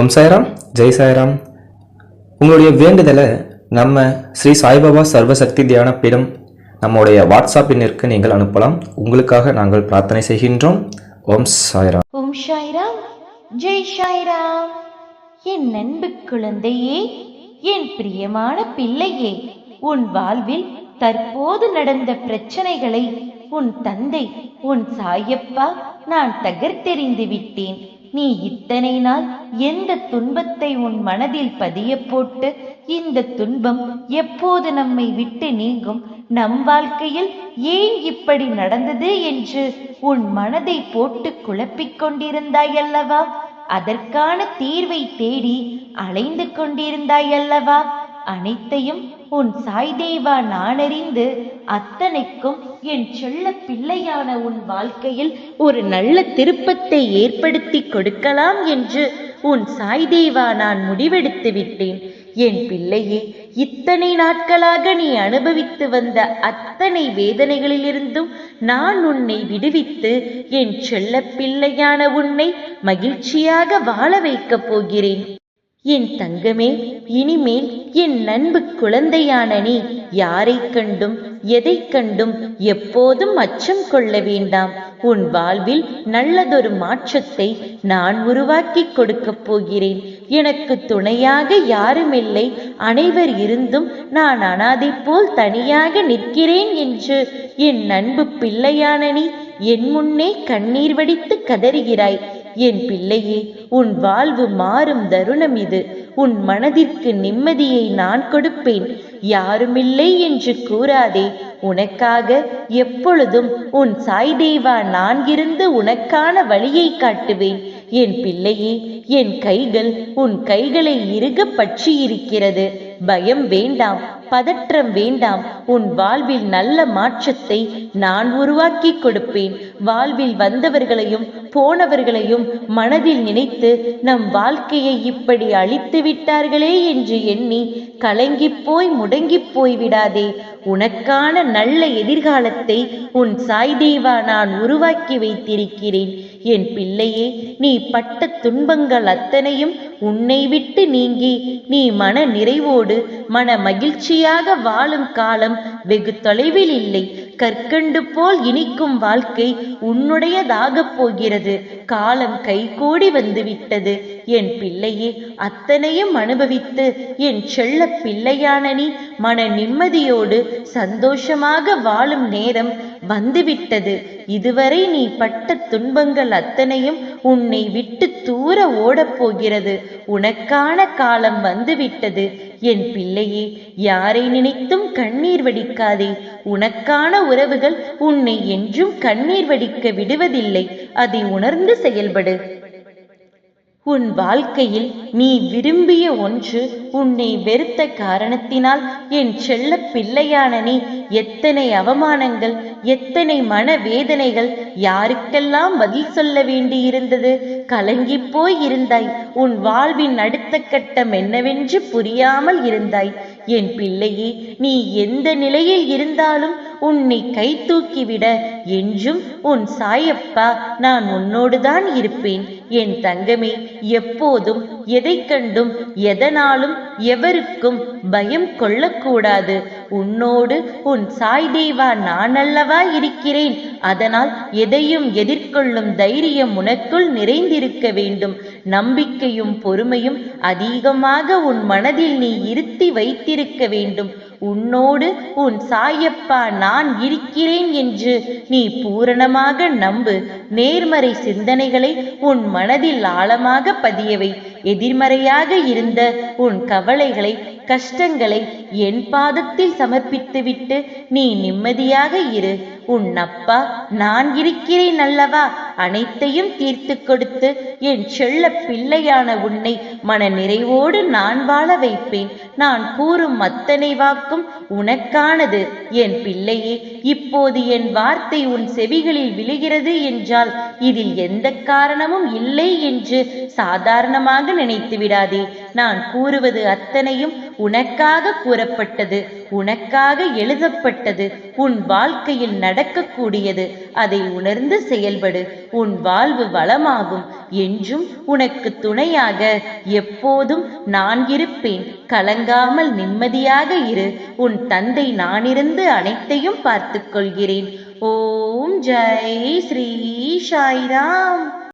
ஓம் சாய்ராம் ஜெய் சாய்ராம். உங்களுடைய வேண்டுதலை நம்ம ஸ்ரீ சாய்பாபா சர்வசக்தி தியான பீடம் நம்முடைய வாட்ஸ்அப் எண்ணிற்கு நீங்கள் அனுப்பலாம். உங்களுக்காக நாங்கள் பிரார்த்தனை செய்கின்றோம். ஓம் சாய்ராம். ஓம் சாய்ராம் ஜெய் சாய்ராம். என் அன்பு குழந்தையே என் பிரியமான பிள்ளையே உன் வாழ்வில் தற்போது நடந்த பிரச்சனைகளை உன் தந்தை உன் சாயப்பா நான் தகர்த்தெறிந்து விட்டேன். நீ இத்தனை நாள் எந்த துன்பத்தை உன் மனதில் பதிய போட்டு இந்த துன்பம் எப்போது நம்மை விட்டு நீங்கும்? நம் வாழ்க்கையில் ஏன் இப்படி நடந்தது என்று உன் மனதை போட்டு குழப்பிக் கொண்டிருந்தாய் அல்லவா? அதற்கான தீர்வை தேடி அலைந்து கொண்டிருந்தாய் அல்லவா? அனைத்தையும் உன் சாய்தேவா நானறிந்து அத்தனைக்கும் என் செல்ல பிள்ளையான உன் வாழ்க்கையில் ஒரு நல்ல திருப்பத்தை ஏற்படுத்தி கொடுக்கலாம் என்று உன் சாய்தேவா நான் முடிவெடுத்து விட்டேன். என் பிள்ளையே இத்தனை நாட்களாக நீ அனுபவித்து வந்த அத்தனை வேதனைகளிலிருந்தும் நான் உன்னை விடுவித்து என் செல்ல பிள்ளையான உன்னை மகிழ்ச்சியாக வாழ வைக்கப் போகிறேன். என் தங்கமே இனிமேல் என் நண்பு குழந்தையான நீ யாரைக் கண்டும் எதைக் கண்டும் எப்போதும் அச்சம் கொள்ள வேண்டாம். உன் வாழ்வில் நல்லதொரு மாற்றத்தை நான் உருவாக்கிக் கொடுக்கப் போகிறேன். எனக்கு துணையாக யாருமில்லை. அனைவர் இருந்தும் நான் அனாதை போல் தனியாக நிற்கிறேன் என்று என் நண்பு பிள்ளையான நீ என் முன்னே கண்ணீர் வடித்து கதறுகிறாய். என் பிள்ளையே உன் வாழ்வு மாறும் தருணம் இது. உன் மனதிற்கு நிம்மதியை நான் கொடுப்பேன். யாருமில்லை என்று கூறாதே. உனக்காக எப்பொழுதும் உன் சாய்தேவா நான் இருந்து உனக்கான வழியை காட்டுவேன். என் பிள்ளையே என் கைகள் உன் கைகளை இறுக பற்றி இருக்கிறது பயம் வேண்டாம். பதற்றம் வேண்டாம். உன் வாழ்வில் நல்ல மாற்றத்தை நான் உருவாக்கி கொடுப்பேன். வாழ்வில் வந்தவர்களையும் போனவர்களையும் மனதில் நினைத்து நம் வாழ்க்கையை இப்படி அழித்து விட்டார்களே என்று எண்ணி கலங்கிப் போய் முடங்கிப் போய் விடாதே. உனக்கான நல்ல எதிர்காலத்தை உன் சாய்தேவா நான் உருவாக்கி வைத்திருக்கிறேன். என் பிள்ளையே நீ பட்ட துன்பங்கள் அத்தனையும் உன்னை விட்டு நீங்கி நீ மன நிறைவோடு மன மகிழ்ச்சியாக வாழும் காலம் வெகு தொலைவில் இல்லை. கற்கண்டு போல் இனிக்கும் வாழ்க்கை உன்னுடையதாகப் போகிறது. காலம் கைகூடி வந்துவிட்டது. என் பிள்ளையே அத்தனையும் அனுபவித்து என் செல்ல பிள்ளையான நீ மன நிம்மதியோடு சந்தோஷமாக வாழும் நேரம் வந்துவிட்டது. இதுவரை நீ பட்ட துன்பங்கள் அத்தனையும் உன்னை விட்டு தூர ஓடப்போகிறது உனக்கான காலம் வந்துவிட்டது. என் பிள்ளையே யாரை நினைத்தும் கண் கண்ணீர் வடிக்காதே. உனக்கான உறவுகள் உன்னை என்றும் கண்ணீர் வடிக்க விடுவதில்லை. அதை உணர்ந்து செயல்படு. உன் வாழ்க்கையில் நீ விரும்பிய ஒன்று உன்னை வெறுத்த காரணத்தினால் என் செல்ல பிள்ளையான நீ எத்தனை அவமானங்கள் எத்தனை மன வேதனைகள் யாருக்கெல்லாம் பதில் சொல்ல வேண்டியிருந்தது? கலங்கி போய் இருந்தாய். உன் வாழ்வின் அடுத்த கட்டம் என்னவென்று புரியாமல் இருந்தாய். என் பிள்ளையே நீ எந்த நிலையில் இருந்தாலும் உன்னை கை தூக்கிவிட என்றும் உன் சாயப்பா நான் உன்னோடுதான் இருப்பேன். என் தங்கமே எப்போதும் எதை கண்டும் எதனாலும் எவருக்கும் பயம் கொள்ளக்கூடாது. உன்னோடு உன் சாய்தேவா நான் அல்லவா இருக்கிறேன்? அதனால் எதையும் எதிர்கொள்ளும் தைரியம் உனக்குள் நிறைந்திருக்க வேண்டும். நம்பிக்கையும் பொறுமையும் அதிகமாக உன் மனதில் நீ இருத்தி வைத்திருக்க வேண்டும். உன்னோடு உன் சாயப்பா நான் இருக்கிறேன் என்று நீ பூரணமாக நம்பு. நேர்மறை சிந்தனைகளை உன் மனதில் ஆழமாக பதியவை. எதிர்மறையாக இருந்த உன் கவலைகளை கஷ்டங்களை என் பாதத்தில் சமர்ப்பித்துவிட்டு நீ நிம்மதியாக இரு. உன் அப்பா நான் இருக்கிறேன் அல்லவா? அனைத்தையும் தீர்த்து கொடுத்து என் செல்ல பிள்ளையான உன்னை மன நிறைவோடு நான் வாழ வைப்பேன். நான் கூறும் அத்தனை வாக்கும் உனக்கானது. என் பிள்ளையே இப்போது என் வார்த்தை உன் செவிகளில் விழுகிறது என்றால் இதில் எந்த காரணமும் இல்லை என்று சாதாரணமாக நினைத்து விடாதே. நான் கூறுவது அத்தனையும் உனக்காக கூறப்பட்டது உனக்காக எழுதப்பட்டது உன் வாழ்க்கையில் நடக்கக்கூடியது. அதை உணர்ந்து செயல்படு. உன் வாழ்வு வளமாகும். என்றும் உனக்கு துணையாக எப்போதும் நான் இருப்பேன். கலங்காமல் நிம்மதியாக இரு. உன் தந்தை நானிருந்து அனைத்தையும் பார்த்துக் கொள்கிறேன் ஓம் ஜெய் ஸ்ரீ சாய்ராம்.